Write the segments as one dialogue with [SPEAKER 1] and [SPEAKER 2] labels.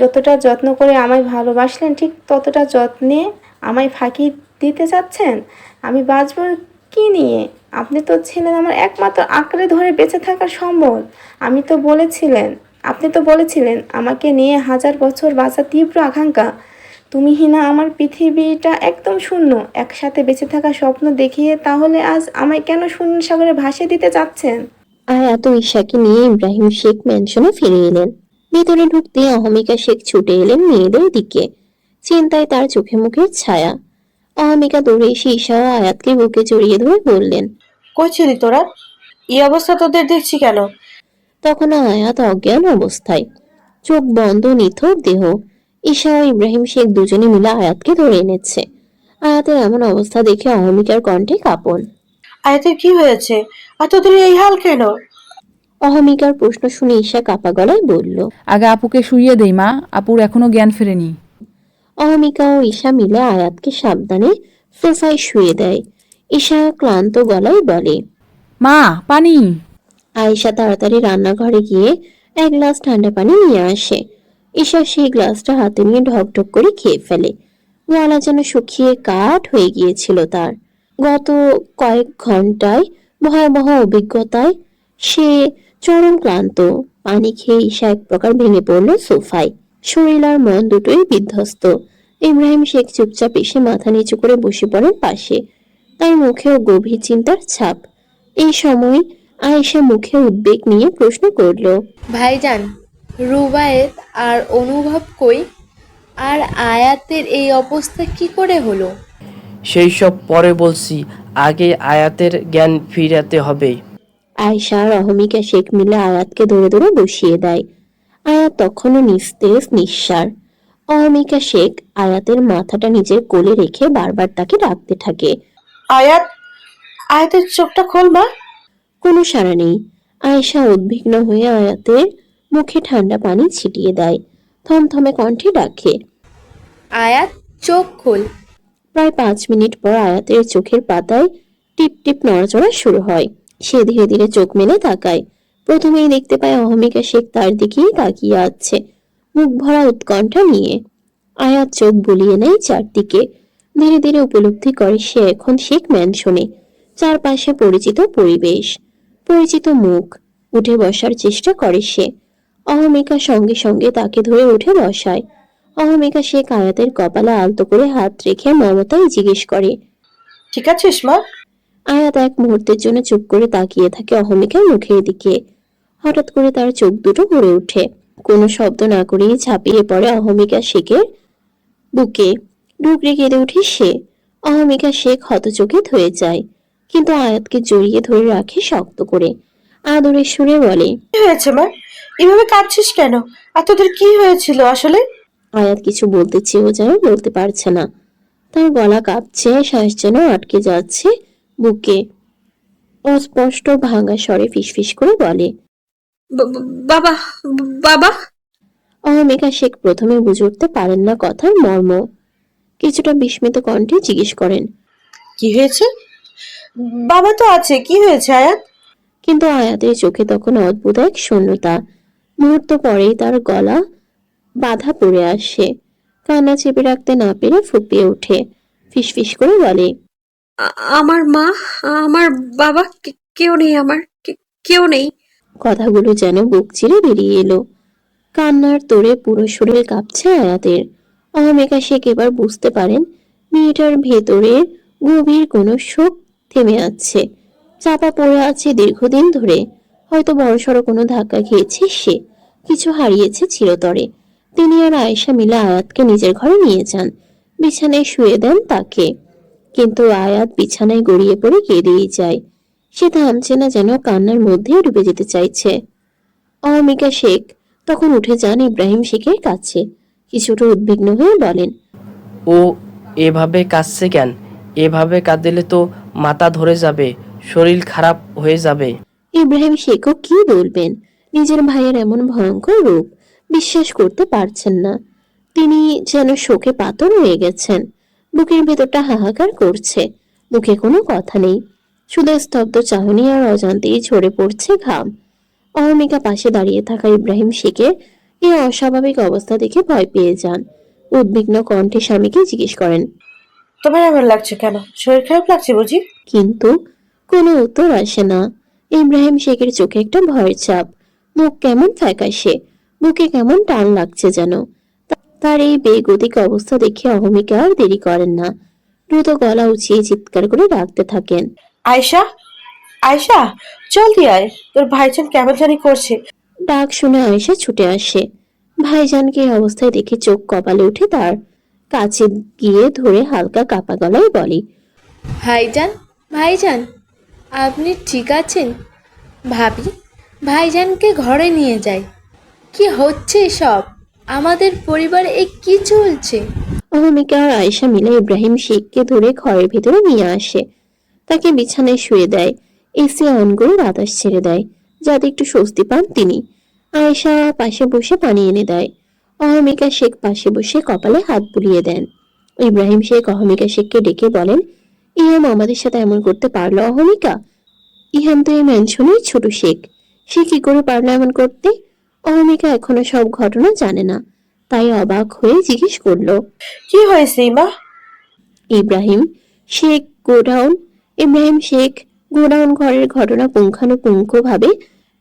[SPEAKER 1] যতটা যত্ন করে আমায় ভালোবাসলেন, ঠিক ততটা যত্নে আমায় ফাঁকি দিতে চাচ্ছেন, আমি বাঁচব কি নিয়ে? আপনি তো ছিলেন আমার একমাত্র আঁকড়ে ধরে বেঁচে থাকার সম্বল। আমি তো বলেছিলেন, আপনি তো বলেছিলেন, আমাকে নিয়ে হাজার বছর বাঁচার তীব্র আকাঙ্ক্ষা। তুমি হিনা আমার পৃথিবীটা একদম শূন্য, একসাথে বেঁচে থাকার স্বপ্ন দেখিয়ে তাহলে আজ আমায় কেন শূন্য সাগরে ভাসিয়ে দিতে চাচ্ছেন?
[SPEAKER 2] আয়াত ঈশাকে নিয়ে ইব্রাহিম শেখ ম্যানশনে ফিরে এলেন। ভেতরে ঢুকতে অহমিকা শেখ ছুটে এলেন মেয়েদের দিকে। চিন্তায় তার চোখে মুখে ছায়া। অহমিকা দৌড়ে এসে ঈশা ও আয়াতকে বুকে জড়িয়ে ধরে বললেন
[SPEAKER 3] কই ছিলি তোরা? এই অবস্থা তোদের দেখছি কেন?
[SPEAKER 2] তখন আয়াত অজ্ঞান অবস্থায়। চোখ বন্ধ নিথর দেহ। ঈশা ও ইব্রাহিম শেখ দুজনে মিলে আয়াতকে ধরে এনেছে। আয়াতের এমন অবস্থা দেখে অহমিকার কণ্ঠে কাঁপন।
[SPEAKER 3] আয়াতের কি হয়েছে? আর তোদের এই হাল কেন?
[SPEAKER 2] অহমিকার প্রশ্ন শুনে ঈশা কাপা গলায় বলল
[SPEAKER 4] আগে আপুকে শুইয়ে দেই মা। আপুর এখনও জ্ঞান ফেরেনি।
[SPEAKER 2] অহমিকা ও ঈশা মিলে আয়াতকে সাবধানে সোফায় শুয়ে দেয়। ঈশা ক্লান্ত গলায় বলে
[SPEAKER 4] মা পানি।
[SPEAKER 2] আয়েশা তাড়াতাড়ি রান্নাঘরে গিয়ে এক গ্লাস ঠান্ডা পানি নিয়ে আসে। ঈশা সেই গ্লাসটা হাতে নিয়ে ঢকঢক করে খেয়ে ফেলে। গলা যেন শুকিয়ে কাঠ হয়ে গিয়েছিল তার। গত কয়েক ঘন্টায় ভয়াবহ অভিজ্ঞতায় সে চরম ক্লান্ত। পানি খেয়ে ঈশা এক প্রকার ভেঙে পড়ল সোফায়। শরীর আর মন দুটোই বিধ্বস্ত। ইব্রাহিম শেখ চুপচাপ এসে মাথা নিচু করে বসে পড়েন পাশে। তার মুখেও গভীর চিন্তার ছাপ। এই সময় আয়েশা মুখে উদ্বেগ নিয়ে প্রশ্ন করল
[SPEAKER 5] ভাইজান রুবায়েত আর অনুভব কই? আর আয়াতের এই অবস্থা কি করে হলো?
[SPEAKER 6] সেই সব পরে বলছি আগে আয়াতের জ্ঞান ফিরাতে হবে।
[SPEAKER 2] আয়েশা আর অহমিকা শেখ মিলে আয়াতকে ধরে ধরে বসিয়ে দেয়। আয়াত তখনও নিস্তেজ নিঃসার। অহমিকা শেখ আয়াতের মাথাটা নিজের কোলে রেখে বারবার তাকে ডাকতে থাকে।
[SPEAKER 3] আয়াত আয়াতের চোখটা খোল মা।
[SPEAKER 2] কোনো সাড়া নেই। আয়েশা উদ্বিগ্ন হয়ে আয়াতের মুখে ঠান্ডা পানি ছিটিয়ে দেয়। থমথমে কণ্ঠে ডাকে
[SPEAKER 5] আয়াত চোখ খোল।
[SPEAKER 2] প্রায় পাঁচ মিনিট পর আয়াতের চোখের পাতায় টিপ টিপ নড়াচড়া শুরু হয়। সে ধীরে ধীরে চোখ মেলে তাকায়। প্রথমেই দেখতে পায় অহমিকা শেখ তার দিকেই তাকিয়ে আছে, মুখ ভরা উৎকণ্ঠা নিয়ে। আয়াত চোখ বুলিয়ে নেয় চারদিকে। ধীরে ধীরে উপলব্ধি করে সে এখন শেখ ম্যানশনে চারপাশে পরিচিত পরিবেশ, পরিচিত মুখ, উঠে বসার চেষ্টা করে সে। অহমিকা সঙ্গে সঙ্গে তাকে ধরে উঠে বসায়। অহমিকা শেখ আয়াতের কপালে আলতো করে হাত রেখে মমতায় জিজ্ঞেস করে,
[SPEAKER 3] ঠিক আছিস মা?
[SPEAKER 2] আয়াত এক মুহূর্তের জন্য চুপ করে তাকিয়ে থাকে অহমিকার মুখের দিকে। হঠাৎ করে তার চোখ দুটো ভরে ওঠে। কোনো শব্দ না করেই ঝাঁপিয়ে পড়ে অহমিকা শেখের বুকে। ডুকরে কেঁদে উঠে সে। অহমিকা শেখ হতচকিত হয়ে যায়। কিন্তু আয়াতকে জড়িয়ে ধরে রাখে শক্ত করে। আদরের সুরে বলে
[SPEAKER 3] কি হয়েছে মা? এভাবে কাঁদছিস কেন? আর তোদের কি হয়েছিল আসলে?
[SPEAKER 2] আয়াত কিছু বলতে চেয়েও যেন বলতে পারছে না। তার গলা কাঁপছে শ্বাস যেন আটকে যাচ্ছে। বুকে। অস্পষ্ট ভাঙা স্বরে ফিসফিস করে বলে
[SPEAKER 3] বাবা বাবা?
[SPEAKER 2] অহমিকা শেখ প্রথমে বুঝে উঠতে পারেন না কথার মর্ম। কিছুটা বিস্মিত কণ্ঠে জিজ্ঞেস করেন
[SPEAKER 3] কি হয়েছে? বাবা তো আছে কি হয়েছে আয়াত?
[SPEAKER 2] কিন্তু আয়াতের চোখে তখন অদ্ভুত এক শূন্যতা। মুহূর্ত পরেই তার গলা বাধা পড়ে আসে। কান্না চেপে রাখতে না পেরে ফুপিয়ে ওঠে। ফিসফিস করে বলে
[SPEAKER 7] আমার মা, আমার বাবা কেউ নেই আমার কেউ নেই।
[SPEAKER 2] কথাগুলো যেন বুক চিরে বেরিয়ে এলো। কান্নার তোরে পুরো শরীর কাঁপছে আয়াতের। অহমিকা শেখ এবার বুঝতে পারেন, মেয়েটার ভেতরে গভীর কোনো শোক থেমে আছে। চাপা পড়ে আছে দীর্ঘদিন ধরে। হয়তো বড়সড় কোনো ধাক্কা খেয়েছে সে। কিছু হারিয়েছে চিরতরে। তিনি আর আয়েশা মিলে আয়াতকে নিজের ঘরে নিয়ে যান। বিছানায় শুয়ে দেন তাকে। কিন্তু আয়াত বিছানায় গড়িয়ে পড়ে কেঁদেই যায়। সে থামছে না যেন কান্নার মধ্যে ডুবে যেতে চাইছে। অমিকা শেখ তখন উঠে যান ইব্রাহিম শেখের কাছে। কিছুটা উদ্বিগ্ন হয়ে বলেন
[SPEAKER 6] ও এভাবে কাঁদছে কেন? এভাবে কাঁদলে তো মাথা ধরে যাবে শরীর খারাপ হয়ে যাবে।
[SPEAKER 2] ইব্রাহিম শেখও কি বলবেন? নিজের ভাইয়ের এমন ভয়ঙ্কর রূপ বিশ্বাস করতে পারছেন না। তিনি যেন শোকে পাথর হয়ে গেছেন। বুকের ভেতরটা হাহাকার করছে। মুখে কোনো কথা নেই। শুধু স্তব্ধ চাহনি আর অজান্তেই ঝরে পড়ছে ঘাম। অহমিকা পাশে দাঁড়িয়ে থাকা ইব্রাহিম শেখে এই অস্বাভাবিক অবস্থা দেখে ভয় পেয়ে যান। উদ্বিগ্ন কণ্ঠে স্বামীকে জিজ্ঞেস করেন
[SPEAKER 3] তোমার এমন লাগছে কেন? শরীর খারাপ লাগছে বুঝি?
[SPEAKER 2] কিন্তু কোনো উত্তর আসে না। ইব্রাহিম শেখের চোখে একটা ভয়ের চাপ। মুখ কেমন ফ্যাকাশে বুকে কেমন টান লাগছে যেন। তার এই বেগতিক অবস্থা দেখে অহমিকা আর দেরি করেন না। দ্রুত গলা উঁচিয়ে চিৎকার করে ডাকতে থাকেন।
[SPEAKER 3] আয়শা আয়শা জলদি আয়। তোর ভাইজান কেমন জানি করছে।
[SPEAKER 2] ডাক শুনে আয়েশা ছুটে আসে। ভাইজানকে এই অবস্থায় দেখে চোখ কপালে উঠে তার কাছে গিয়ে ধরে হালকা কাপা গলায় বলে
[SPEAKER 5] ভাইজান ভাইজান আপনি ঠিক আছেন? ভাবি ভাইজানকে ঘরে নিয়ে যাই। কি হচ্ছে সব আমাদের পরিবারে এ কি চলছে?
[SPEAKER 2] অহমিকা আর আয়েশা মিলে ইব্রাহিম শেখকে ধরে ঘরের ভেতরে নিয়ে আসে। তাকে বিছানায় শুয়ে দেয়। এসি অন করে বাতাস ছেড়ে দেয়। যাতে একটু স্বস্তি পান তিনি। আয়েশা পাশে বসে পানি এনে দেয়। অহমিকা শেখ পাশে বসে কপালে হাত বুলিয়ে দেন। ইব্রাহিম শেখ অহমিকা শেখকে ডেকে বলেন ইহাম আমাদের সাথে এমন করতে পারল অহমিকা ইহাম তো এই ম্যানশনের ছোট শেখ। সে কি করে পারল এমন করতে? অহমিকা এখনও সব ঘটনা জানে না। তাই অবাক হয়ে জিজ্ঞেস করল
[SPEAKER 3] কি হয়েছে ইমা?
[SPEAKER 2] ইব্রাহিম শেখ গোডাউন ইব্রাহিম শেখ গোডাউন ঘরের ঘটনা পুঙ্খানুপুঙ্খভাবে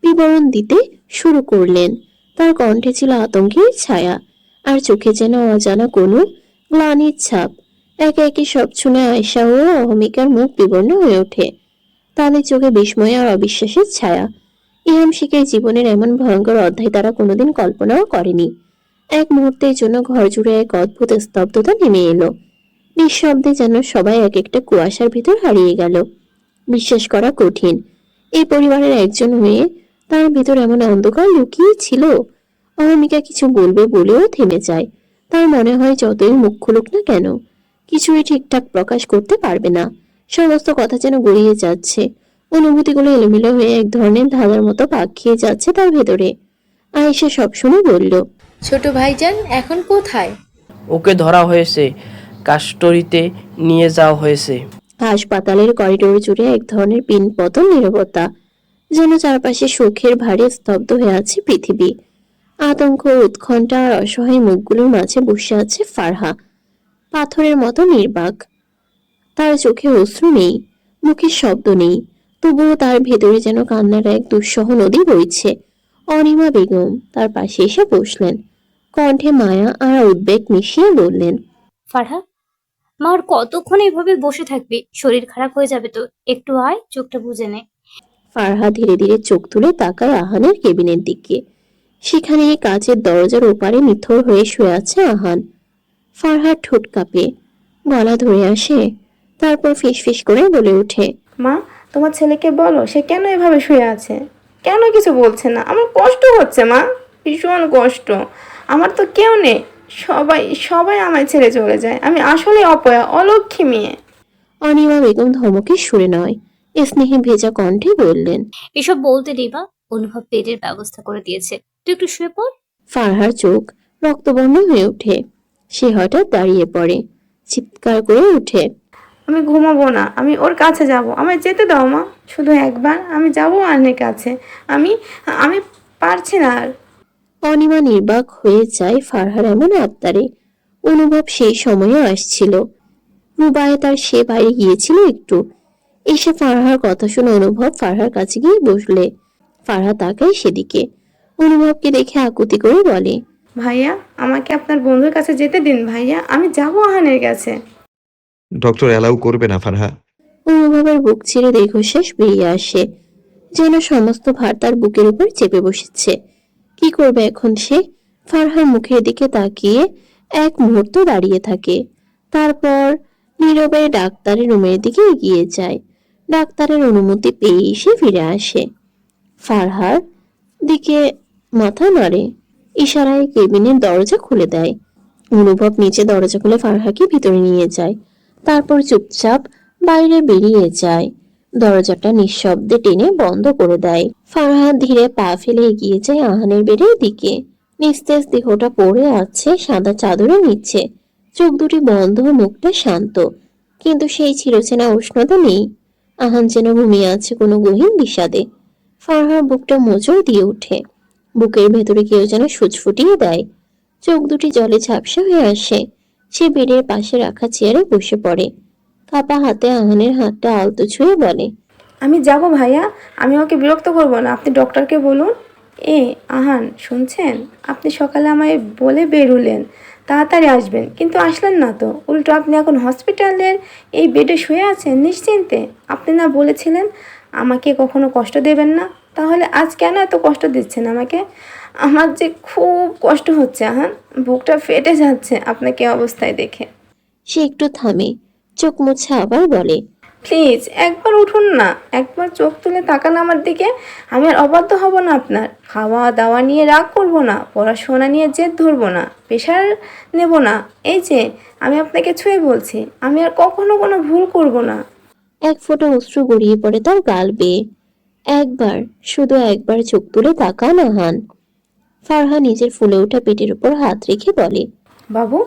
[SPEAKER 2] বিবরণ দিতে শুরু করলেন। তার কণ্ঠে ছিল আতঙ্কের ছায়া আর চোখে যেন অজানা কোনো গ্লানির ছাপ। একে একে সব শুনে আয়সা ও অহমিকার মুখ বিবর্ণ হয়ে ওঠে। তাদের চোখে বিস্ময় আর অবিশ্বাসের ছায়া। ইহাম শেখের জীবনের এমন ভয়ঙ্কর অধ্যায় তারা কোনোদিন কল্পনাও করেনি। এক মুহূর্তের জন্য ঘর জুড়ে এক অদ্ভুত স্তব্ধতা নেমে এলো। নিঃশব্দে যেন সবাই এক একটা কুয়াশার ভিতর হারিয়ে গেল। বিশ্বাস করা কঠিন। এই পরিবারের একজন হয়ে তার ভিতর এমন অন্ধকার লুকিয়ে ছিল। অহমিকা কিছু বলবে বলেও থেমে যায়। তার মনে হয় যতই মুখ খুলুক না কেন, কিছুই ঠিকঠাক প্রকাশ করতে পারবে না। সমস্ত কথা যেন গড়িয়ে যাচ্ছে। অনুভূতিগুলো এলোমেলো হয়ে এক ধরনের ধাঁধার মতো পাক খেয়ে যাচ্ছে তার ভেতরে। আয়েশা সব শুনে বলল
[SPEAKER 5] ছোট ভাইজান এখন কোথায়?
[SPEAKER 6] ওকে ধরা হয়েছে কাস্টরিতে নিয়ে যাওয়া হয়েছে।
[SPEAKER 2] হাসপাতালের করিডোর জুড়ে এক ধরনের পিনপতন নীরবতা যেন চারপাশে সুখের ভারে স্তব্ধ হয়ে আছে পৃথিবী। আতঙ্ক উৎকণ্ঠা আর অসহায় মুখগুলোর মাঝে বসে আছে ফারহা পাথরের মতো নির্বাক। তার চোখে অশ্রু নেই মুখে শব্দ নেই তবুও তার ভেতরে যেন কান্নার এক দুঃসহ নদী বইছে। অনিমা বেগম তার পাশে এসে বসলেন। কণ্ঠে মায়া আর উদ্বেগ মিশিয়ে বললেন
[SPEAKER 8] ফারহা মা আর কতক্ষণ এভাবে বসে থাকবে? শরীর খারাপ হয়ে যাবে তো? একটু আয় চোখটা বুঝে নে।
[SPEAKER 2] ফারহা ধীরে ধীরে চোখ তুলে তাকায় আহানের কেবিনের দিকে। সেখানে কাচের দরজার ওপারে নিথর হয়ে শুয়ে আছে আহান। ফারহার ঠোঁট কাঁপে গলা ধরে আসে তারপর ফিসফিস করে বলে ওঠে
[SPEAKER 1] মা তোমার ছেলেকে বলো সে কেন এভাবে শুয়ে আছে? কেন কিছু বলছে না? আমার কষ্ট হচ্ছে মা। ভীষণ কষ্ট। আমার তো কেউ নেই। সবাই সবাই আমায় ছেড়ে চলে যায়। আমি আসলে অপয়া অলক্ষী মেয়ে।
[SPEAKER 2] অনিমা বেগম ধমকে সুরে নয়। স্নেহে ভেজা কণ্ঠে বললেন
[SPEAKER 8] এসব বলতে নেই বা অনুভব পেটের ব্যবস্থা করে দিয়েছে। তুই একটু শুয়ে পড়।
[SPEAKER 2] ফারহার চোখ রক্তবর্ণ হয়ে ওঠে। সে হঠাৎ দাঁড়িয়ে পড়ে। চিৎকার করে ওঠে।
[SPEAKER 1] আমি ঘুমাবো না আমি ওর কাছে যাব। আমায় যেতে দাও মা। শুধু একবার আমি যাব আন্নের কাছে। আমি আমি পারছি না আর।
[SPEAKER 2] অনিমা নির্বাক হয়ে যায় ফারহার এমন আবদারে। অনুভব সেই সময়ে আসছিল। রুবায়ে তার সে বাইরে গিয়েছিল একটু। এসে ফারহার কথা শুনে অনুভব ফারহার কাছে গিয়ে বসলে। ফারহা তাকায় সেদিকে। অনুভবকে দেখে আকুতি করে বলে
[SPEAKER 1] ভাইয়া আমাকে আপনার বন্ধুর কাছে যেতে দিন ভাইয়া। আমি যাব আহানের কাছে।
[SPEAKER 9] ডক্টর অ্যালাউ করবে না, ফারহা।
[SPEAKER 2] অনুভবের বুক ছিঁড়ে দীর্ঘশ্বাস বেরিয়ে আসে। যেন সমস্ত ভার তার বুকের উপর চেপে বসেছে। কি করবে এখন সে? ফারহার মুখের দিকে তাকিয়ে এক মুহূর্ত দাঁড়িয়ে থাকে। তারপর নীরবে ডাক্তারের রুমের দিকে এগিয়ে যায়। ডাক্তারের অনুমতি পেয়ে সে ফিরে আসে। ফারহার দিকে মাথা নাড়ে। ইশারায় কেবিনের দরজা খুলে দেয়। অনুভব নিচে দরজা খুলে ফারহাকে ভিতরে নিয়ে যায়। তারপর চুপচাপ বাইরে বেরিয়ে যায়। দরজাটা নিঃশব্দে টেনে বন্ধ করে দেয়। ফারহাদ ধীরে পা ফেলে এগিয়ে যায় আহানের বেডের দিকে। নিস্তেজ দেহটা পড়ে আছে সাদা চাদরের নিচ্ছে চোখ দুটি বন্ধ, মুখটা শান্ত। কিন্তু সেই চিরচেনা উষ্ণতা নেই। আহান যেন ঘুমিয়ে আছে কোনো গহীন বিষাদে। ফারহার বুকটা মোচড় দিয়ে ওঠে। বুকের ভেতরে কেউ যেন সুচ ফুটিয়ে দেয়। চোখ দুটি জলে ঝাপসা হয়ে আসে। সে বেডের পাশে রাখা চেয়ারে বসে পড়ে। কাপা হাতে আহানের হাতটা আলতো ছুঁয়ে বলে,
[SPEAKER 1] আমি যাব ভাইয়া, আমি ওকে বিরক্ত করব না, আপনি ডক্টরকে বলুন। এ, আহান, শুনছেন? আপনি সকালে আমায় বলে বেরুলেন, তাড়াতাড়ি আসবেন, কিন্তু আসলেন না তো। উল্টো, আপনি এখন হসপিটালের এই বেডে শুয়ে আছেন, নিশ্চিন্তে। আপনি না বলেছিলেন আমাকে কখনো কষ্ট দেবেন না? তাহলে আজ কেন এত কষ্ট দিচ্ছেন আমাকে? আমার যে খুব কষ্ট হচ্ছে আহান। বুকটা ফেটে যাচ্ছে আপনাকে অবস্থায় দেখে।
[SPEAKER 2] সে একটু থামে চোখ মুছে আবার বলে
[SPEAKER 1] প্লিজ একবার উঠুন না। একবার চোখ তুলে তাকান আমার দিকে। আমি আর অবাধ্য হব না আপনার। খাওয়া দাওয়া নিয়ে রাগ করব না পড়াশোনা নিয়ে জেদ ধরবো না প্রেশার নেব না। এই যে আমি আপনাকে ছুঁয়ে বলছি আমি আর কখনো কোনো ভুল করব না।
[SPEAKER 2] এক ফোঁটা অশ্রু গড়িয়ে পড়ে তার গাল বেয়ে। একবার শুধু একবার চোখ তুলে তাকান আহান ফারহা নিজের ফুলে ওঠা পেটের উপর হাত রেখে বলে
[SPEAKER 1] বাবু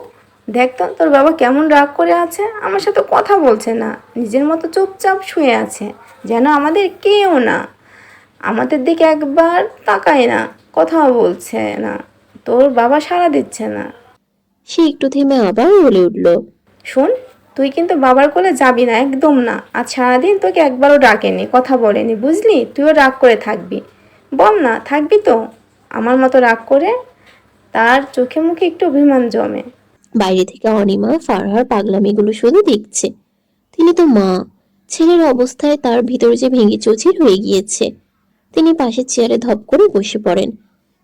[SPEAKER 1] দেখতাম তোর বাবা কেমন রাগ করে আছে আমার সাথে কথা বলছে না নিজের মতো চুপচাপ শুয়ে আছে যেন আমাদের কেউ না আমাদের দিকে একবার তাকায় না কথাও বলছে না তোর বাবা সাড়া দিচ্ছে না।
[SPEAKER 2] সে একটু থেমে আবার বলে উঠল
[SPEAKER 1] শোন তুই কিন্তু বাবার কোলে যাবি না, একদম না। আজ সারাদিন তোকে একবারও ডাকেনি, কথা বলেনি, বুঝলি? তুইও রাগ করে থাকবি। বল না, থাকবি তো। আমার মতো রাগ করে তার চোখে মুখে একটু অভিমান জমে।
[SPEAKER 2] বাইরে থেকে অনিমা, ফারহার পাগলামিগুলো শুধু দেখছে। তিনি তো মা। ছেলের অবস্থায় তার ভিতর যে ভেঙে চচির হয়ে গিয়েছে। তিনি পাশের চেয়ারে ধপ করে বসে পড়েন।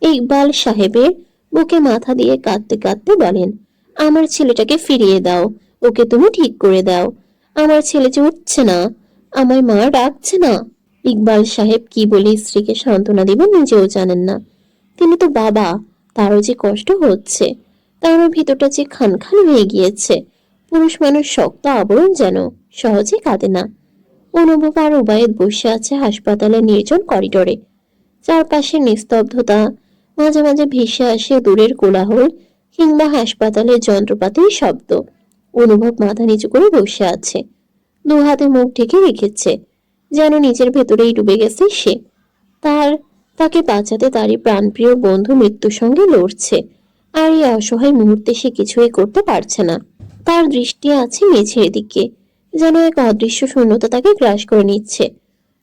[SPEAKER 2] ইকবাল সাহেবের বুকে মাথা দিয়ে কাঁদতে কাঁদতে বলেন, আমার ছেলেটাকে ফিরিয়ে দাও। ওকে তুমি ঠিক করে দাও। আমার ছেলে যে উঠছে না, আমার মা ডাকছে না। ইকবাল সাহেব কি বলে স্ত্রীকে সান্ত্বনা দিবেন নিজেও জানেন না। তিনি তো বাবা, তারও যে কষ্ট হচ্ছে, তারও ভিতরটা যে খান খান হয়ে গিয়েছে। পুরুষ মানুষ শক্ত আবরণ যেন সহজে কাঁদে না। অনুভব আর উবায়েদ বসে আছে হাসপাতালের নির্জন করিডরে। চারপাশে নিস্তব্ধতা, মাঝে মাঝে ভেসে আসে দূরের কোলাহল কিংবা হাসপাতালের যন্ত্রপাতির শব্দ। অনুভব মাথা নিচু করে বসে আছে। দু হাতে মুখ ঢেকে রেখেছে, যেন নিজের ভেতরেই ডুবে গেছে সে। তার, তাকে বাঁচাতে তারই প্রাণপ্রিয় বন্ধু মৃত্যুর সঙ্গে লড়ছে, আর এই অসহায় মুহূর্তে সে কিছুই করতে পারছে না। তার দৃষ্টি আছে মেঝের দিকে, যেন এক অদৃশ্য শূন্যতা তাকে গ্রাস করে নিচ্ছে।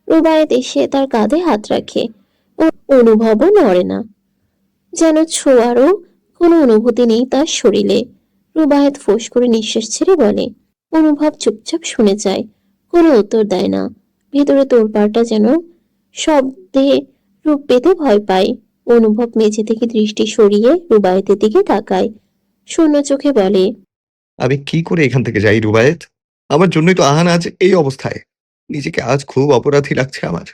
[SPEAKER 2] রুবায়েত এসে তার কাঁধে হাত রাখে, ও অনুভবও নড়ে না। যেন ছোঁয়ারও কোনো অনুভূতি নেই তার শরীরে। রুবায়েত ফোঁস করে নিঃশ্বাস ছেড়ে বলে অনুভব চুপচাপ শুনে যায় কোনো উত্তর দেয় না। ভেতরে তোরপাড়টা যেন শব্দে রূপ পেতে ভয় পায়। অনুভব মেঝে থেকে দৃষ্টি সরিয়ে রুবায়েতের দিকে তাকায়। শূন্য চোখে বলে
[SPEAKER 9] আমি কি করে এখান থেকে যাই রুবায়েত? আমার জন্যই তো আহান আজ এই অবস্থায়। নিজেকে আজ খুব অপরাধী লাগছে আমার।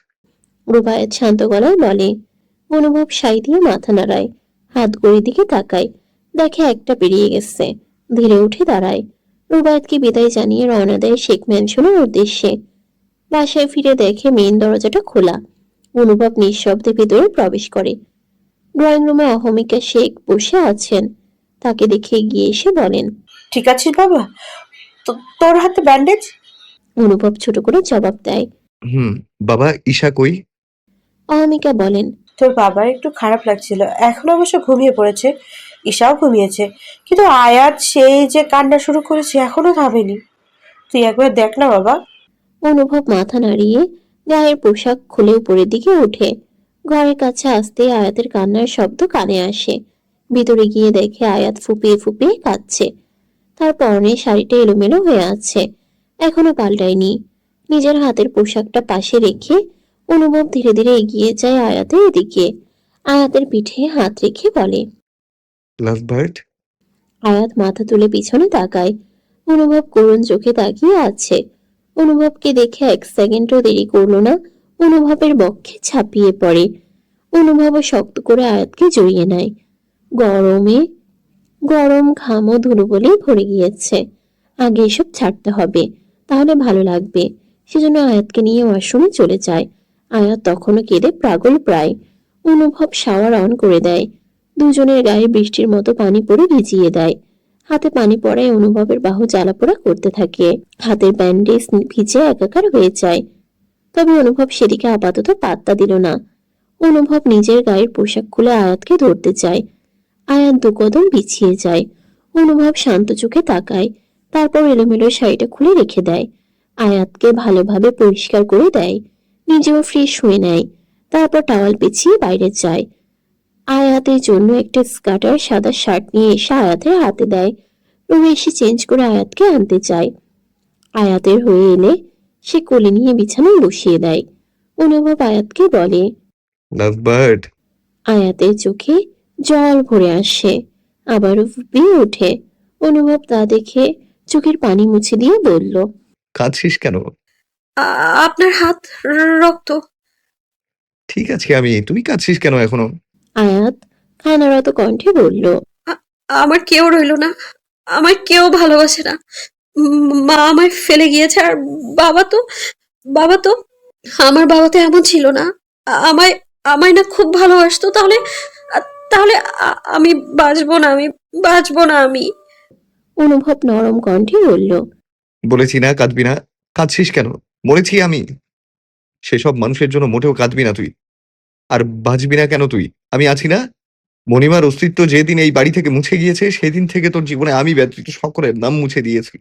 [SPEAKER 2] রুবায়েত শান্ত গলায় বলে অনুভব সাই দিয়ে মাথা নাড়ায় হাত গড়ির দিকে তাকায়। দেখে একটা পেরিয়ে গেছে। ধীরে উঠে দাঁড়ায়। রুবায়েতকে বিদায় জানিয়ে রওনা দেয় শেখ ম্যানশনের উদ্দেশ্যে। বাসায় ফিরে দেখে মেইন দরজাটা খোলা। অনুভব নিঃশব্দে ভিতরে প্রবেশ করে। ড্রয়িং রুমে অহমিকা শেখ বসে আছেন। তাকে দেখে গিয়ে এসে বলেন
[SPEAKER 3] ঠিক আছে বাবা তো- তোর হাতে ব্যান্ডেজ?
[SPEAKER 2] অনুভব ছোট করে জবাব দেয়।
[SPEAKER 9] হুম বাবা ঈশা কই?
[SPEAKER 2] অহমিকা বলেন
[SPEAKER 3] তোর বাবার একটু খারাপ লাগছিল। এখন অবশ্য ঘুমিয়ে পড়েছে। ঈশাও ঘুমিয়েছে। কিন্তু আয়াত সেই যে কান্না শুরু করেছে, এখনও থামেনি। তুই একবার দেখ না বাবা।
[SPEAKER 2] অনুভব মাথা নাড়িয়ে গায়ের পোশাক খুলে উপরের দিকে ওঠে। ঘরের কাছে আসতে আয়াতের কান্নার শব্দ কানে আসে। ভিতরে গিয়ে দেখে আয়াত ফুপিয়ে ফুপিয়ে কাঁদছে। তার পরনে শাড়িটা এলোমেলো হয়ে আছে, এখনও পাল্টায়নি। নিজের হাতের পোশাকটা পাশে রেখে অনুভব ধীরে ধীরে এগিয়ে যায় আয়াতের এদিকে। আয়াতের পিঠে হাত রেখে বলে
[SPEAKER 9] লাভ
[SPEAKER 2] আয়াত মাথা তুলে পিছনে তাকায়। অনুভব করুণ চোখে তাকিয়ে আছে। অনুভবকে দেখে এক সেকেন্ডও দেরি করল না। অনুভবের বক্ষে ছাপিয়ে পড়ে। অনুভবও শক্ত করে আয়াতকে জড়িয়ে নেয়। গরমে, গরম ঘামও ধুলো বলেই ভরে গিয়েছে। আগে এসব ছাড়তে হবে, তাহলে ভালো লাগবে। সেজন্য আয়াতকে নিয়ে ওয়াশরুমে চলে যায়। আয়াত তখনও কেঁদে পাগল প্রায়। অনুভব শাওয়ার অন করে দেয়। দুজনের গায়ে বৃষ্টির মতো পানি পড়ে ভিজিয়ে দেয়। হাতে পানি পড়ায় অনুভবের বাহু জ্বালাপোড়া করতে থাকে। হাতের ব্যান্ডেজ ভিজে একাকার হয়ে যায়। তবে অনুভব সেদিকে আপাতত পাত্তা দিল না। অনুভব নিজের গায়ের পোশাক খুলে আয়াতকে ধরতে চায়। আয়াত দু কদম পিছিয়ে যায়। অনুভব শান্ত চোখে তাকায়। তারপর এলোমেলো শাড়িটা খুলে রেখে দেয়। আয়াতকে ভালোভাবে পরিষ্কার করে দেয়। নিজেও ফ্রেশ হয়ে নেয়। তারপর টাওয়াল পেঁচিয়ে বাইরে যায়। আয়াতের জন্য একটা স্কার্টার সাদা শার্ট নিয়ে এসে আয়াতের হাতে দেয়। রুমে এসে চেঞ্জ করে আয়াতকে আনতে চায়। আয়াতের হয়ে এলে সে কোলে নিয়ে বিছানায় বসিয়ে দেয়। অনুভব আয়াতকে বলে
[SPEAKER 9] লাভ বার্ড
[SPEAKER 2] আয়াতের চোখে জল ভরে আসে আবারও ফুপিয়ে ওঠে। অনুভব তা দেখে চোখের পানি মুছে দিয়ে বলল
[SPEAKER 9] কাঁদছিস কেন?
[SPEAKER 7] আ- আপনার হাত রক্ত।
[SPEAKER 9] ঠিক আছে আমি তুমি কাঁদছিস কেন এখনও?
[SPEAKER 2] আয়াত খানারত কণ্ঠে বলল
[SPEAKER 7] আমার কেউ রইল না। আমার কেউ ভালোবাসে না। মা আমায় ফেলে গিয়েছে আর বাবা তো বাবা তো আমার বাবা তো এমন ছিল না। আমায় আমায় না খুব ভালোবাসতো তাহলে তাহলে আমি বাঁচবো না আমি বাঁচবো না আমি।
[SPEAKER 2] অনুভব নরম কণ্ঠে বলল
[SPEAKER 9] বলেছি না কাঁদবি না। কাঁদছিস কেন? মরেছি আমি। সেসব মানুষের জন্য মোটেও কাঁদবি না তুই। আর বাঁচবি না কেন তুই? আমি আছি না। মণিমার অস্তিত্ব যেদিন এই বাড়ি থেকে মুছে গিয়েছে, সেদিন থেকে তোর জীবনে আমি ব্যতীত সকলের নাম মুছে দিয়েছি।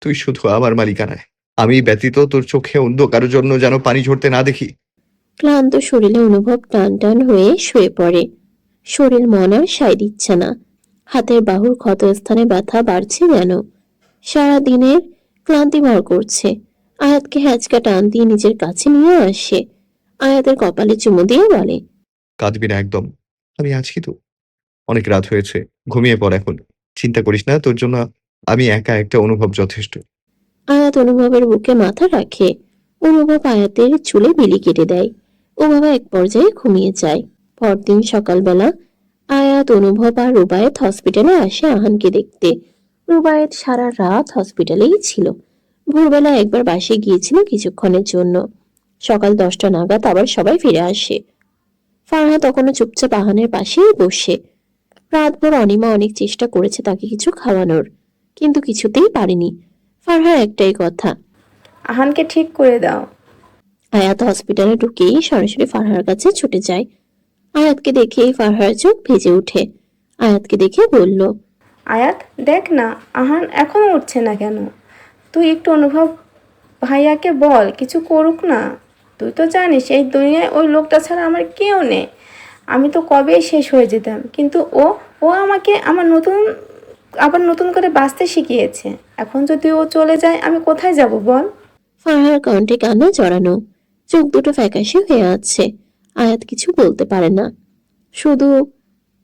[SPEAKER 9] তুই শুধু আমার মালিকানায়। আমি ব্যতীত তোর চোখে অন্ধকারের জন্য যেন পানি ঝরতে না দেখি।
[SPEAKER 2] ক্লান্ত শরীরে অনুভব টান টান হয়ে শুয়ে পড়ে। শরীর মন আর সায় দিচ্ছে না। হাতের বাহুর ক্ষতস্থানে ব্যথা বাড়ছে যেন। সারা দিনের ক্লান্তি ভর করছে। আয়াতকে হ্যাচকা টান দিয়ে নিজের কাছে নিয়ে আসে। আয়াতের কপালে চুমু দিয়ে বলে
[SPEAKER 9] কাঁদবি না একদম। আমি আছি তো। অনেক রাত হয়েছে। ঘুমিয়ে পড় এখন। চিন্তা করিস না, তোর জন্য আমি একা একটা অনুভব যথেষ্ট।
[SPEAKER 2] আয়াত অনুভবের বুকে মাথা রাখে। অনুভব আয়াতের চুলে বিলি কেটে দেয়। ও বাবা এক পর্যায়ে ঘুমিয়ে যায়। পরদিন সকালবেলা আয়াত অনুভব আর রুবায়েত হসপিটালে আসে আহানকে দেখতে। রুবায়েত সারা রাত হসপিটালেই ছিল। ভোরবেলা একবার বাসে গিয়েছিল কিছুক্ষণের জন্য। সকাল দশটা নাগাদ আবার সবাই ফিরে আসে। ফারহা তখনও চুপচাপ আহানের পাশেই বসে। রাত রাতভর অনিমা অনেক চেষ্টা করেছে তাকে কিছু খাওয়ানোর কিন্তু কিছুতেই পারেনি। ফারহার একটাই কথা
[SPEAKER 1] আহানকে ঠিক করে দাও।
[SPEAKER 2] আয়াত হসপিটালে ঢুকেই সরাসরি ফারহার কাছে ছুটে যায়। আয়াতকে দেখেই ফারহার চোখ ভেজে ওঠে। আয়াতকে দেখে বলল
[SPEAKER 1] আয়াত দেখ না আহান এখনও উঠছে না কেন? তুই একটু অনুভব ভাইয়াকে বল কিছু করুক না। তুই তো জানিস, এই দুনিয়ায় ওই লোকটা ছাড়া আমার কেউ নেই। আমি তো কবেই শেষ হয়ে যেতাম। কিন্তু ও ও আমাকে আমার নতুন, আবার নতুন করে বাঁচতে শিখিয়েছে। এখন যদি ও চলে যায়, আমি কোথায় যাব বল?
[SPEAKER 2] ফারহার কণ্ঠে কান্না জড়ানো, চোখ দুটো ফ্যাকাশে হয়ে আছে। আয়াত কিছু বলতে পারে না। শুধু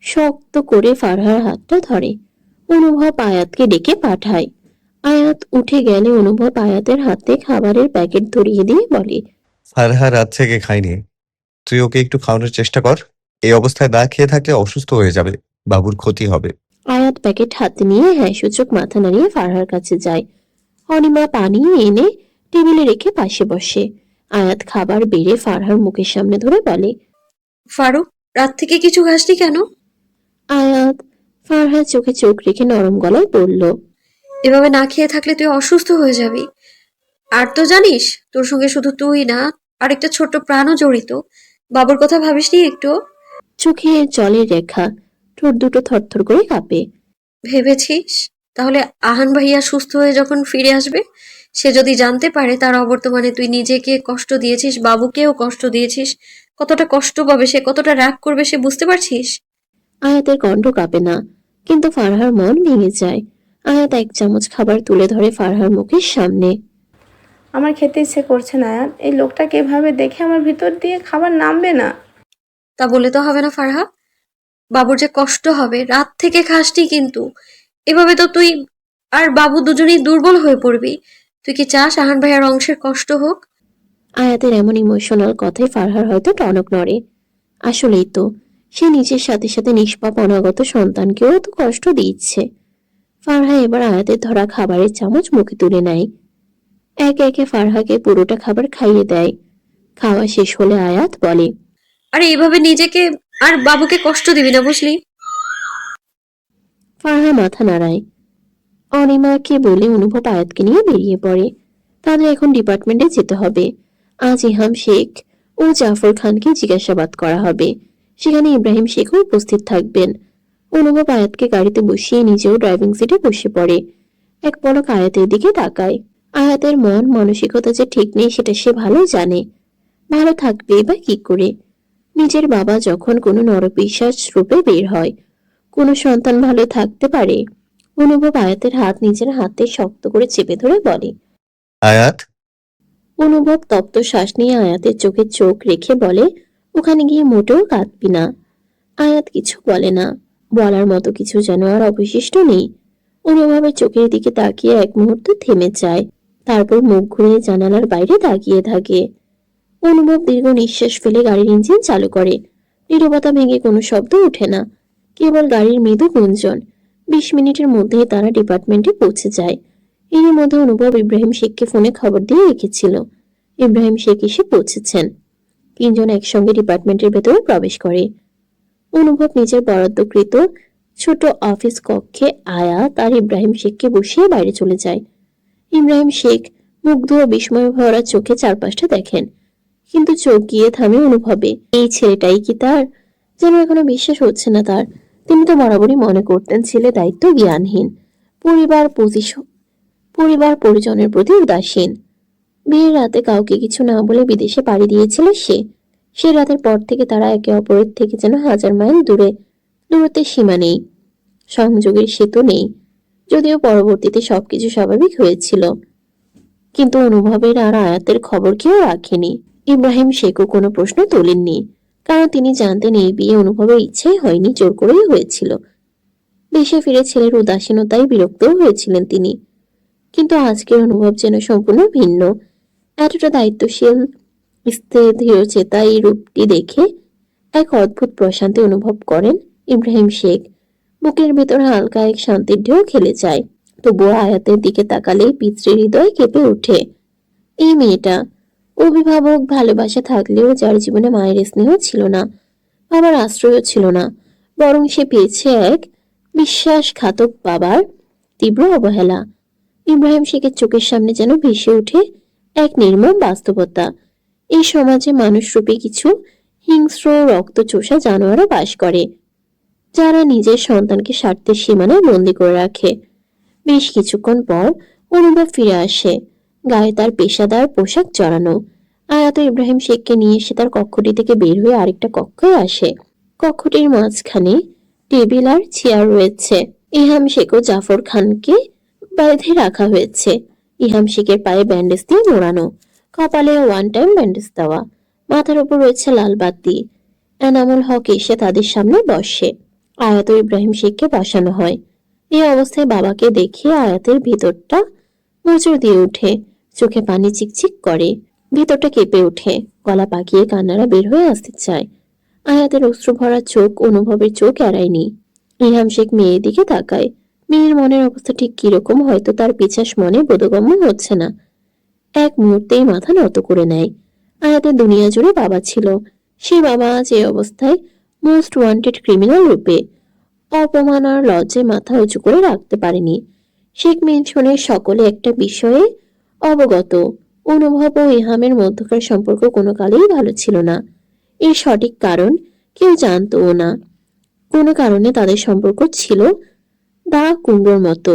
[SPEAKER 2] শক্ত করে ফারহার হাতটা ধরে। অনুভব আয়াতকে ডেকে পাঠায়। আয়াত উঠে গেলে অনুভব আয়াতের হাতে খাবারের প্যাকেট ধরিয়ে দিয়ে বলে
[SPEAKER 9] ফারহা রাত থেকে খাইনি। তুই ওকে একটু খাওয়ানোর চেষ্টা কর। এই অবস্থায় না খেয়ে থাকলে অসুস্থ হয়ে যাবে। বাবুর ক্ষতি হবে।
[SPEAKER 2] আয়াত প্যাকেট হাতে নিয়ে হ্যাঁ সূচক মাথা নাড়িয়ে ফারহার কাছে যায়। অনিমা পানি এনে টেবিলে রেখে পাশে বসে। আয়াত খাবার বেড়ে ফারহার মুখের সামনে ধরে বলে
[SPEAKER 7] ফারুক রাত থেকে কিছু খাসনি কেন?
[SPEAKER 2] আয়াত ফারহার চোখে চোখ রেখে নরম গলায় বলল
[SPEAKER 7] এভাবে না খেয়ে থাকলে তুই অসুস্থ হয়ে যাবি। আর তো জানিস তোর সঙ্গে শুধু তুই না আরেকটা ছোট্ট প্রাণও জড়িত। বাবুর কথা ভাবিসনি একটু?
[SPEAKER 2] চোখে জলের রেখা ঠোঁট দুটো থরথর করে কাঁপে।
[SPEAKER 7] ভেবেছিস? তাহলে আহান ভাইয়া সুস্থ হয়ে যখন ফিরে আসবে সে যদি জানতে পারে তার অবর্তমানে তুই নিজেকে কষ্ট দিয়েছিস বাবুকেও কষ্ট দিয়েছিস কতটা কষ্ট পাবে সে কতটা রাগ করবে সে বুঝতে পারছিস?
[SPEAKER 2] আয়াতের কণ্ঠ কাঁপে না কিন্তু ফারহার মন ভেঙে যায়। আয়াত এক চামচ খাবার তুলে ধরে ফারহার মুখের সামনে।
[SPEAKER 1] আমার খেতে ইচ্ছে করছে না। আয়াত এই লোকটাকে এভাবে দেখে আমার ভিতর দিয়ে খাবার নামবে না।
[SPEAKER 7] তা বলে তো হবে না ফারহা বাবুর যে কষ্ট হবে রাত থেকে খাসটি কিন্তু। এভাবে তো তুই আর বাবু দুজনেই দুর্বল হয়ে পড়বি। তুই কি চাস আহান ভাইয়ার অংশের কষ্ট হোক?
[SPEAKER 2] আয়াতের এমন ইমোশনাল কথায় ফারহার হয়তো টনক নড়ে। আসলেই তো সে নিজের সাথে সাথে নিষ্পাপ অনাগত সন্তানকেও তো কষ্ট দিচ্ছে। ফারহা এবার আয়াতের ধরা খাবারের চামচ মুখে তুলে নেয়। একে একে ফারহাকে পুরোটা খাবার খাইয়ে দেয়। খাওয়া শেষ হলে আয়াত বলে
[SPEAKER 7] আরে এভাবে নিজেকে আর বাবুকে কষ্ট দিবি না বুঝলি?
[SPEAKER 2] ফারহা মাথা নাড়ায়। অনিমাকে বলে অনুভব আয়াতকে নিয়ে বেরিয়ে পড়ে। তাদের এখন ডিপার্টমেন্টে যেতে হবে। আজ ইহাম শেখ ও জাফর খানকে জিজ্ঞাসাবাদ করা হবে। সেখানে ইব্রাহিম শেখও উপস্থিত থাকবেন। অনুভব আয়াতকে গাড়িতে বসিয়ে নিজেও ড্রাইভিং সিটে বসে পড়ে। এক পলক আয়াতের দিকে তাকায়। আয়াতের মন মানসিকতা যে ঠিক নেই সেটা সে ভালো জানে। ভালো থাকবে বা কি করে? নিজের বাবা যখন কোনো নরপিশ্বাস রূপে বের হয় কোনো সন্তান ভালো থাকতে পারে অনুভব আয়াতের হাত নিজের হাতে শক্ত করে চেপে ধরে বলে।
[SPEAKER 9] আয়াত?
[SPEAKER 2] অনুভব তপ্ত শ্বাস নিয়ে আয়াতের চোখে চোখ রেখে বলে ওখানে গিয়ে মোটেও কাঁদবি না। আয়াত কিছু বলে না। বলার মতো কিছু যেন আর অবশিষ্ট নেই। অনুভবের চোখের দিকে তাকিয়ে এক মুহূর্ত থেমে যায়। তারপর মুখ ঘুরিয়ে জানালার বাইরে তাকিয়ে থাকে। অনুভব দীর্ঘ নিঃশ্বাস ফেলে গাড়ির ইঞ্জিন চালু করে। নীরবতা ভেঙে কোনো শব্দ ওঠে না। কেবল গাড়ির মৃদু গুঞ্জন। বিশ মিনিটের মধ্যেই তারা ডিপার্টমেন্টে পৌঁছে যায়। এর মধ্যে অনুভব ইব্রাহিম শেখকে ফোনে খবর দিয়ে রেখেছিল। ইব্রাহিম শেখ এসে পৌঁছেছেন। তিনজন একসঙ্গে ডিপার্টমেন্টের ভেতরে প্রবেশ করে। অনুভব নিজের বরাদ্দকৃত ছোট অফিস কক্ষে আয়া তার ইব্রাহিম শেখকে বসিয়ে বাইরে চলে যায়। ইব্রাহিম শেখ মুগ্ধ ও বিস্ময় ভরা চোখে চারপাশটা দেখেন। কিন্তু চোখ গিয়ে থামে অনুভবে, এই ছেলেটাই কি তার? যেন এখনও বিশ্বাস হচ্ছে না তার। তিনি তো বরাবরই মনে করতেন ছেলে দায়িত্ব জ্ঞানহীন, পরিবার পরিবার পরিজনের প্রতি উদাসীন। বিয়ের রাতে কাউকে কিছু না বলে বিদেশে পাড়ি দিয়েছিল সে। সে রাতের পর থেকে তারা একে অপরের থেকে যেন হাজার মাইল দূরে, দূরত্বের সীমা নেই। সংযোগের সেতু নেই। যদিও পরবর্তীতে সবকিছু স্বাভাবিক হয়েছিল। কিন্তু অনুভবের আর আয়াতের খবর কেউ রাখেনি। ইব্রাহিম শেখও কোনো প্রশ্ন তোলেননি, কারণ তিনি জানতেন এই বিয়ে অনুভবের ইচ্ছেই হয়নি, জোর করেই হয়েছিল। দেশে ফিরে ছেলের উদাসীনতায় বিরক্তও হয়েছিলেন তিনি। কিন্তু আজকের অনুভব যেন সম্পূর্ণ ভিন্ন। এতটা দায়িত্বশীল, স্থির ধীরচেতা এই রূপটি দেখে এক অদ্ভুত প্রশান্তি অনুভব করেন ইব্রাহিম শেখ। বুকের ভেতর হালকা এক শান্তির ঢেউ খেলে যায়। তবুও আয়াতের দিকে তাকালেই পিতৃ হৃদয় কেঁপে ওঠে। এই মেয়েটা অভিভাবক ভালোবাসা থাকলেও যার জীবনে মায়ের স্নেহ ছিল না, বাবার আশ্রয়ও ছিল না, বরং সে পেয়েছে এক বিশ্বাসঘাতক বাবার তীব্র অবহেলা। ইব্রাহিম শেখের চোখের সামনে যেন ভেসে ওঠে এক নির্মম বাস্তবতা। এই সমাজে মানুষরূপে কিছু হিংস্র রক্তচোষা জানোয়ারও বাস করে। যারা নিজের সন্তানকে স্বার্থের সীমানায় বন্দি করে রাখে। বেশ কিছুক্ষণ পর অনুভব ফিরে আসে। গায়ে তার পেশাদার পোশাক জড়ানো। আয়াত ইব্রাহিম শেখকে নিয়ে এসে তার কক্ষটি থেকে বের হয়ে আরেকটা কক্ষে আসে। কক্ষটির মাঝখানে টেবিল আর চেয়ার রয়েছে। ইহাম শেখ ও জাফর খানকে বেঁধে রাখা হয়েছে। ইহাম শেখের পায়ে ব্যান্ডেজ দিয়ে মোড়ানো। কপালে ওয়ান টাইম ব্যান্ডেজ দেওয়া। মাথার উপর রয়েছে লাল বাতি। এনামুল হক এসে তাদের সামনে বসে। আয়াত ইব্রাহিম শেখকে বসানো হয়। এই অবস্থায় বাবাকে দেখে আয়াতের ভিতরটা মোচড় দিয়ে উঠে, চোখে পানি চিকচিক করে, ভিতরটা কেঁপে ওঠে, গলা পাকিয়ে কান্নারা বের হয়ে আসতে চায়। আয়াতের অশ্রু ভরা চোখ, অনুভবের চোখ এড়ায়নি। ইহাম শেখ মেয়ের দিকে তাকায়। মেয়ের মনের অবস্থা ঠিক কীরকম হয়তো তার পিছাস মনে বোধগম্য হচ্ছে না। এক মুহূর্তেই মাথা নত করে নেয়। আয়াতের দুনিয়া জুড়ে বাবা ছিল। সে বাবা আজ এই অবস্থায় মোস্ট ওয়ান্টেড ক্রিমিনাল রূপে অপমান আর লজ্জায় মাথা উঁচু করে রাখতে পারেনি। শেখ মেনশনের সকলে একটা বিষয়ে অবগত। অনুভব ও ইহামের মধ্যকার সম্পর্ক কোনো কালেই ভালো ছিল না। এর সঠিক কারণ কেউ জানতও না। কোনো কারণে তাদের সম্পর্ক ছিল দা কুমড়োর মতো।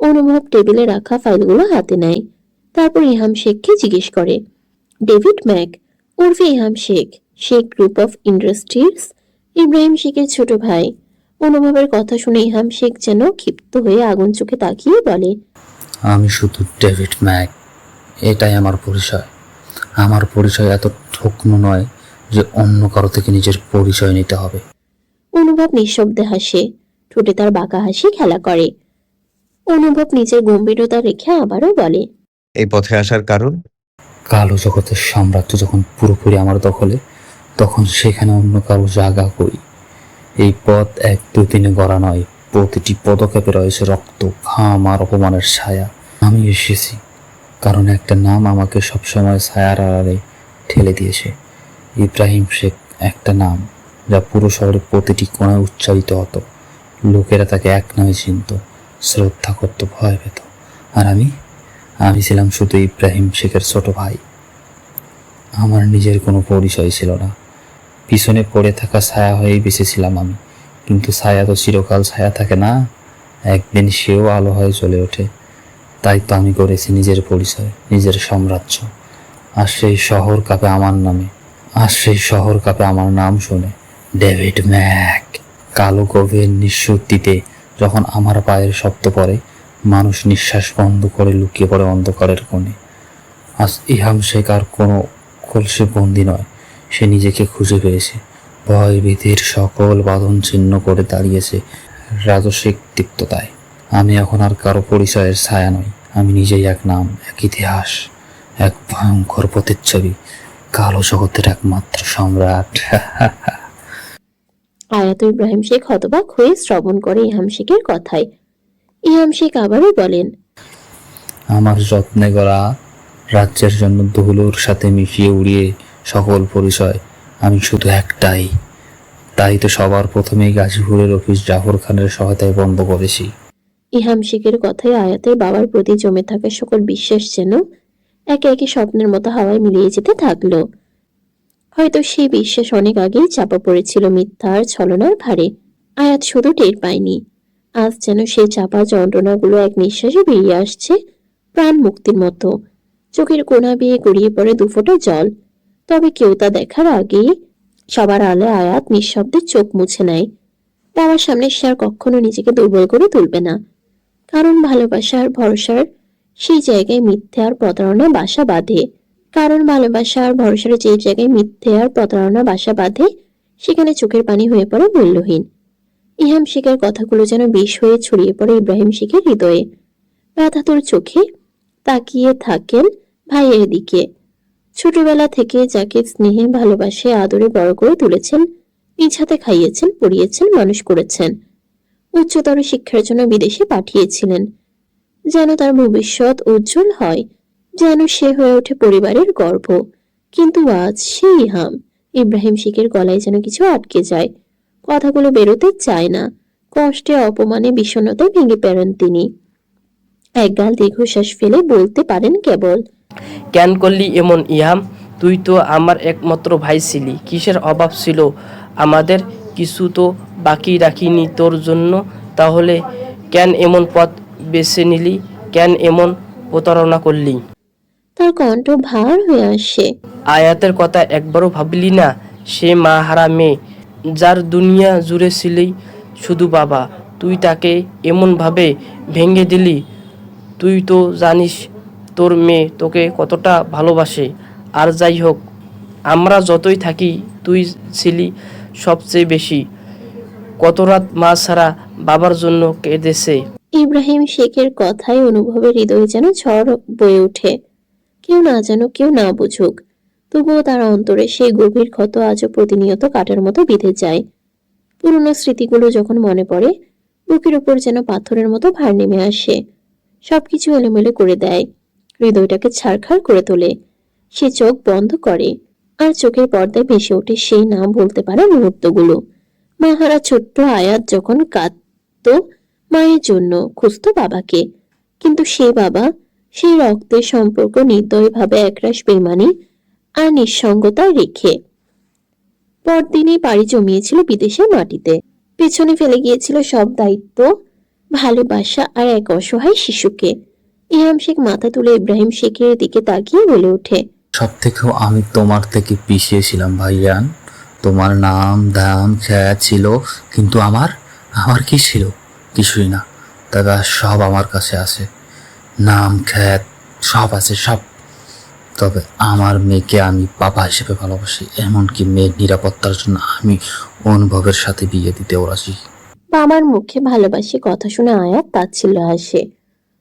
[SPEAKER 2] অনুভব টেবিলে রাখা ফাইলগুলো হাতে নেয়। তারপর ইহাম শেখকে জিজ্ঞেস করে, ডেভিড ম্যাক ওরফে ইহাম Sheikh Sheikh group of industries Ibrahim শেখের ছোট ভাই। অনুভবের কথা শুনে ইহাম শেখ যেন ক্ষিপ্ত হয়ে আগুন চোখে তাকিয়ে বলে
[SPEAKER 10] আমি শুধু ডেভিড ম্যাক। এটাই আমার পরিচয়। আমার পরিচয় এত ঠকনো নয় যে অন্য কারও থেকে নিজের পরিচয় নিতে হবে।
[SPEAKER 2] অনুভব নিঃশব্দে হাসে। ঠোঁটে তার বাঁকা হাসি খেলা করে। অনুভব নিজের গম্ভীরতা রেখে আবারও বলে
[SPEAKER 9] এই পথে আসার কারণ?
[SPEAKER 10] কালো জগতের সাম্রাজ্য যখন পুরোপুরি আমার দখলে তখন সেখানে অন্য কারও জায়গা করি। এই পথ এক দুদিনে গড়া নয়, প্রতিটি পদক্ষেপে রয়েছে রক্ত, ঘাম আর অপমানের ছায়া। আমি এসেছি, কারণ একটা নাম আমাকে সবসময় ছায়ার আড়ালে ঠেলে দিয়েছে। ইব্রাহিম শেখ একটা নাম, যা পুরো শহরের প্রতিটি কোণায় উচ্চারিত হতো। লোকেরা তাকে এক নামে চিনত, শ্রদ্ধা করতো, ভয় পেত। আর আমি আমি ছিলাম শুধু ইব্রাহিম শেখের ছোট ভাই। আমার নিজের কোনো পরিচয় ছিল না। পিছনে পড়ে থাকা ছায়া হয়েই বেঁচেছিলাম আমি। কিন্তু ছায়া তো চিরকাল ছায়া থাকে না। একদিন সেও আলো হয়ে চলে ওঠে। তাই তো আমি করেছি নিজের পরিচয়, নিজের সাম্রাজ্য। আর সেই শহর কাপে আমার নামে, আর সেই শহর কাপে আমার নাম শুনে ডেভিড ম্যাক কালো গভীর নিঃশ্রুতিতে যখন আমার পায়ের শব্দ পড়ে, মানুষ নিঃশ্বাস বন্ধ করে লুকিয়ে পড়ে অন্ধকারের কোণে। আজ ইহাম শেখ আর কোনো কলসে বন্দি নয়। সে নিজেকে খুঁজে পেয়েছে। ভয় ভীতির সকল বাঁধন ছিন্ন করে দাঁড়িয়েছে রাজসিক তিক্ততায়। আমি এখন আর কারও পরিচয়ের ছায়া নই। আমি নিজেই এক নাম এক ইতিহাস এক ভয়ঙ্কর প্রতিচ্ছবি কালো জগতের একমাত্র সম্রাট।
[SPEAKER 2] আয়াত ইব্রাহিম শেখ হতবাক হয়ে শ্রবণ করে ইহাম শেখের কথায়। ইহাম শেখ আবারও বলেন
[SPEAKER 10] আমার যত্নে গড়া রাজ্যের জন্য ধুলোর সাথে মিশিয়ে উড়িয়ে সকল পরিচয়। আমি শুধু একটাই। তাই তো সবার প্রথমেই গাজীপুরের অফিস জাফর খানের সহায়তায় বন্ধ করেছি।
[SPEAKER 2] ইহাম শেখের কথায় আয়াতের বাবার প্রতি জমে থাকা সকল বিশ্বাস যেন একে একে স্বপ্নের মতো হাওয়ায় মিলিয়ে যেতে থাকল। হয়তো সেই বিশ্বাস অনেক আগেই চাপা পড়েছিল মিথ্যার ছলনার ভারে। আয়াত শুধু টের পায়নি। আজ যেন সেই চাপা যন্ত্রণাগুলো এক নিঃশ্বাসে বেরিয়ে আসছে প্রাণ মুক্তির মতো। চোখের কোনা বেয়ে গড়িয়ে পড়ে দুফোঁটা জল। তবে কেউ তা দেখার আগেই সবার আলে আয়াত নিঃশব্দে চোখ মুছে নেয়। বাবার সামনে সে আর কখনো নিজেকে দুর্বল করে তুলবে না। কারণ ভালোবাসার ভরসার সেই জায়গায় মিথ্যে আর প্রতারণা বাসা বাঁধে। কারণ ভালোবাসা আর ভরসার যে জায়গায় মিথ্যে আর প্রতারণা বাসা বাঁধে, সেখানে চোখের পানি হয়ে পড়ে মূল্যহীন। ইহাম শেখের কথাগুলো যেন বিষ হয়ে ছড়িয়ে পড়ে ইব্রাহিম শেখের হৃদয়ে। ব্যথাতুর চোখে, তাকিয়ে থাকেন ভাইয়ের দিকে। ছোটবেলা থেকে যাকে স্নেহে ভালোবাসে, আদরে বড় করে তুলেছেন, নিজ খাইয়েছেন, পড়িয়েছেন, মানুষ করেছেন, উচ্চতর শিক্ষার জন্য বিদেশে পাঠিয়েছিলেন। যেন তার ভবিষ্যৎ উজ্জ্বল হয়, যেন সে হয়ে ওঠে পরিবারের গর্ব। কিন্তু আজ সেই হাম, ইব্রাহিম শেখের গলায় যেন কিছু আটকে যায়, কথাগুলো বেরোতে চায় না, কষ্টে অপমানে বিষণ্ণতায় ভেঙে পেরেন তিনি। একগাল দীর্ঘশ্বাস ফেলে বলতে পারেন কেবল
[SPEAKER 6] কেন করলি এমন ইহাম? তুই তো আমার একমাত্র ভাই ছিলি। কিসের অভাব ছিল? আমাদের কিছু তো বাকি রাখিনি তোর জন্য। তাহলে কেন এমন পথ বেছে নিলি? কেন এমন প্রতারণা করলি?
[SPEAKER 2] তার কণ্ঠ ভার হয়ে আসে।
[SPEAKER 6] আয়াতের কথা একবারও ভাবলি না? সে মা হারা মেয়ে যার দুনিয়া জুড়ে ছিলি শুধু বাবা। তুই তাকে এমনভাবে ভেঙে দিলি? তুই তো জানিস তোর মেয়ে তোকে কতটা ভালোবাসে। আর যাই হোক, আমরা যতই থাকি, তুই ছিলি সবচেয়ে বেশি। কত রাত মা ছাড়া বাবার জন্য কেঁদেছে।
[SPEAKER 2] ইব্রাহিম শেখের কথায় অনুভবে হৃদয়ে যেন ঝড় বয়ে ওঠে। কেউ না জানো কেউ না বুঝুক। তবুও তার অন্তরে সেই গভীর ক্ষত আজও প্রতিনিয়ত কাটার মতো বিঁধে যায়। পুরনো স্মৃতিগুলো যখন মনে পড়ে, বুকের উপর যেন পাথরের মতো ভার নেমে আসে। সবকিছু এলোমেলো করে দেয়। হৃদয়টাকে ছাড়খাড় করে তোলে। সে চোখ বন্ধ করে আর চোখের পর্দায় ভেসে ওঠে সেই না বলতে পারা মুহূর্তগুলো। মাহারা ছোট্ট আয়াত যখন কাঁদতো মায়ের জন্য, খুঁজতো বাবাকে। কিন্তু সে বাবা সেই রক্তের সম্পর্ক নির্দয়ভাবে একরাশ বেমানি আর নিঃসঙ্গতা রেখে পরদিনই পাড়ি জমিয়েছিল বিদেশের মাটিতে। পেছনে ফেলে গিয়েছিল সব দায়িত্ব, ভালোবাসা আর এক অসহায় শিশুকে। ইহাম শেখ মাথা তুলে ইব্রাহিম শেখের দিকে তাকিয়ে বলে ওঠে
[SPEAKER 10] সব থেকেও আমি তোমার থেকে পিছিয়ে ছিলাম ভাইয়ান। তোমার নাম দাম খেয়া ছিল কিন্তু আমার আমার কি ছিল? কিছুই না। দাদা সব আমার কাছে আছে। নাম খ্যাত সব আছে সব। তবে আমার মেয়েকে আমি বাবা হিসেবে ভালোবাসি। এমনকি মেয়ের নিরাপত্তার জন্য আমি অনুভবের সাথে বিয়ে দিতেও রাজি।
[SPEAKER 2] বাবার মুখে ভালোবাসি কথা শুনে আয়াত তাচ্ছিল্য আসে।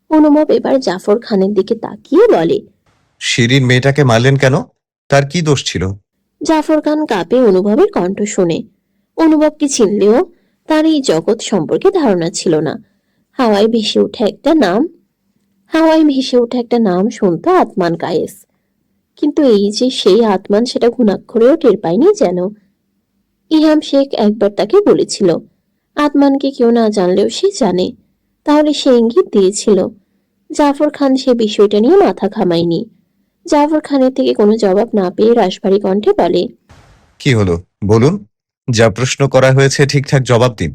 [SPEAKER 2] অনুভব এবার জাফর খানের দিকে তাকিয়ে বলে
[SPEAKER 9] শিরিন মেয়েটাকে মারলেন কেন? তার কি দোষ ছিল?
[SPEAKER 2] জাফর খান কাঁপে অনুভবের কণ্ঠ শুনে। অনুভবকে চিনলেও তার এই জগৎ সম্পর্কে ধারণা ছিল না। হাওয়ায় ভেসে ওঠে একটা নাম হাওয়ায় ভেসে ওঠে একটা নাম শুনতো আতমান কায়েস। কিন্তু এই যে সেই আতমান সেটা ঘুণাক্ষরেও টের পায়নি যেন। ইহাম শেখ একবার তাকে বলেছিল আতমানকে কেউ না জানলেও সে জানে তাহলে সে ইঙ্গিত দিয়েছিল জাফর খান সে বিষয়টা নিয়ে মাথা ঘামায়নি। জাফর খানের থেকে কোনো জবাব না পেয়ে রাশভারী কণ্ঠে বলে,
[SPEAKER 9] কি হলো? বলুন। যা প্রশ্ন করা হয়েছে ঠিকঠাক জবাব দিন।